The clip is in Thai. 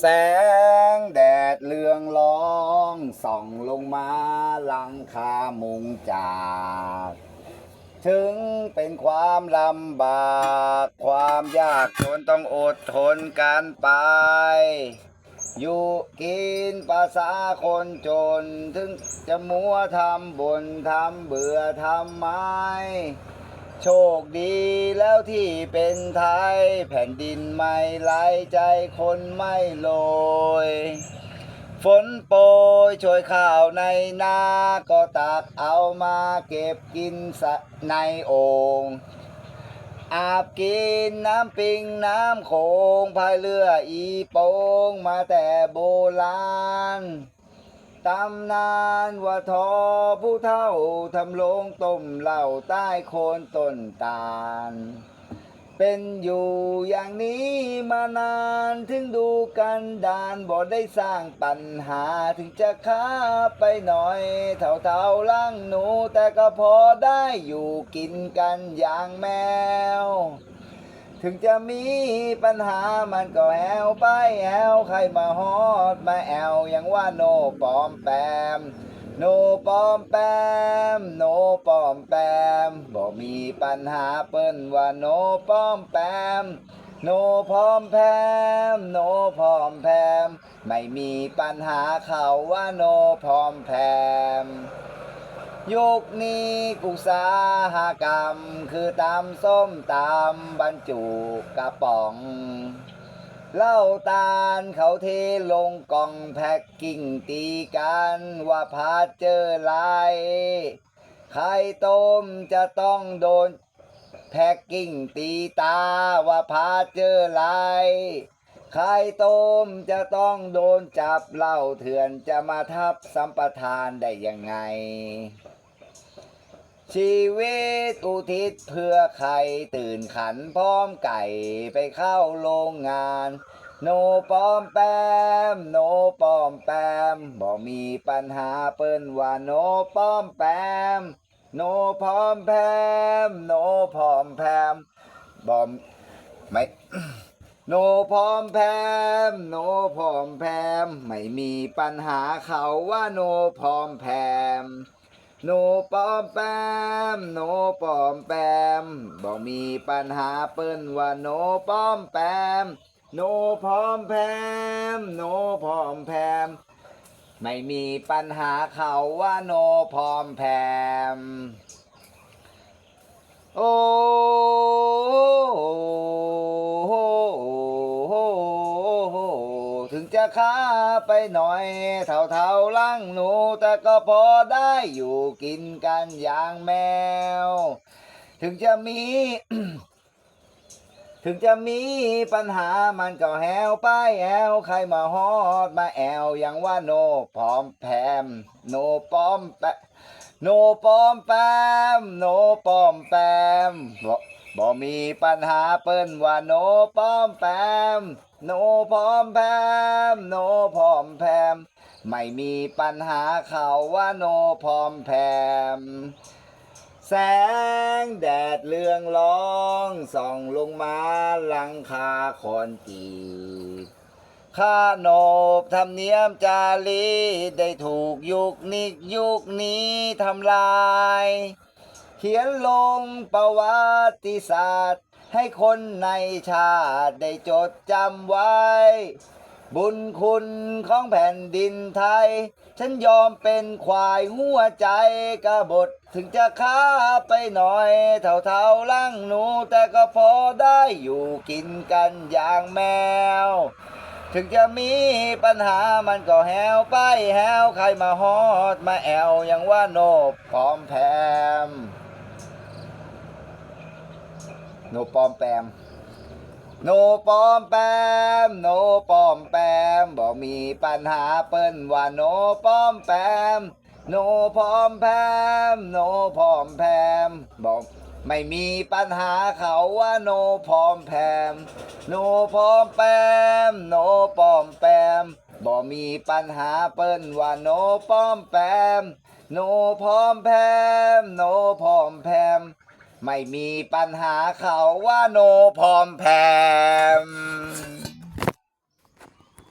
แสงแดดเรืองรองส่องลงมาหลังคามุงจาก ถึงเป็นความลำบาก ความยากจนต้องอดทนกันไป อยู่กินภาษาคนจน ถึงจะมัวทำบุญทำเบื่อทำไม โชคดีแล้วที่เป็นไทย แผ่นดินไม่ไหลใจคนไม่โรยฝนโปรยโชยข้าวในนา ก็ตักเอามาเก็บกินในโอ่งอาบกินน้ำปิงน้ำโขงพายเรืออีโปงมาแต่โบราณ ตำนานว่าทอผู้เท่าทำโลงต้มเหล้าใต้โคนต้นตาล เป็นอยู่อย่างนี้มานานถึงดูกันดานบ่ได้สร้างปัญหาถึงจะค้าไปหน่อยเท่าเท่าล่างหนูแต่ก็พอได้อยู่กินกันอย่างแมว ถึงจะมีปัญหามันก็แอวไปแอวใครมาฮอดมาแอวยังว่าโนปอมแปม โนปอมแปม โนปอมแปมบอกมีปัญหาเปิ้นว่าโนปอมแปม โนพร้อมแพม โนพร้อมแพม ไม่มีปัญหาเขาว่าโนพร้อมแพม ยุคนี้กุสาหกรรม คือตำส้มตำบรรจุกระป๋อง เหล้าตาลเขาเทลงกล่องแพ็กกิ้งตีกันว่าพาเจอไรไข่ต้มจะต้องโดนแพ็กกิ้งตีตาว่าพาเจอไรไข่ต้มจะต้องโดนจับเหล้าเถื่อนจะมาทับสัมปทานได้ยังไง ชีวิตอุทิศเพื่อใครตื่นขันพร้อมไก่ไปเข้าโรงงาน โนปอมแปม โนปอมแปมบอกมีปัญหาเปิ้นว่าโนปอมแปม โนพร้อมแพม โนพร้อมแพมบอกไม่โนพร้อมแพม โนพร้อมแพม ไม่มีปัญหาเขาว่าโนพร้อมแพม โนปอมแปมโนปอมแปมบอกมีปัญหาเปิ้นว่าโนปอมแปมโนพร้อมแพมโนพร้อมแพมไม่มีปัญหาเขาว่าโนพร้อมแพม โอ้โถึงจะค้าไปหน่อย เท่าเท่าลังหนู แต่ก็พอได้อยู่กินกันอย่างแมว ถึงจะมี ถึงจะมีปัญหามันก็แหวไปแอวใครมาฮอดมาแอวอย่างว่าโนพร้อมแพมโนปอมแปโนปอมแปมโนปอมแปม บ่มีปัญหาเปิ้นว่าโนปอมแปมโนพร้อมแพมโนพร้อมแพมไม่มีปัญหาเขาว่าโนพร้อมแพมแสงแดดเรืองรองส่องลงมาหลังคาคอนกรีตข้าโนบธรรมเนียมจารีได้ถูกยุคนิกยุคนี้ทำลาย ขียนลงประวัติศาสตร์ ให้คนในชาติได้จดจำไว้ บุญคุณของแผ่นดินไทย ฉันยอมเป็นควายหัวใจกบฏถึงจะค้าไปหน่อย เท่าเท่าลังหนูแต่ก็พอได้อยู่กินกันอย่างแมว ถึงจะมีปัญหามันก็แหวไปแหวใครมาฮอดมาแอวอย่างว่าโนบพร้อมแพม โนปอมแปมโนปอมแปมโนปอมแปมบอกมีปัญหาเปิ้นว่าโนปอมแปมโนพร้อมแพมโนพร้อมแพมบอกไม่มีปัญหาเขาว่าโนพร้อมแพมโนพร้อมแปมโนปอมแปมบอกมีปัญหาเปิ้นว่าโนปอมแปม โนพร้อมแพม โนพร้อมแพม ไม่มีปัญหาเขาว่าโนพร้อมแพม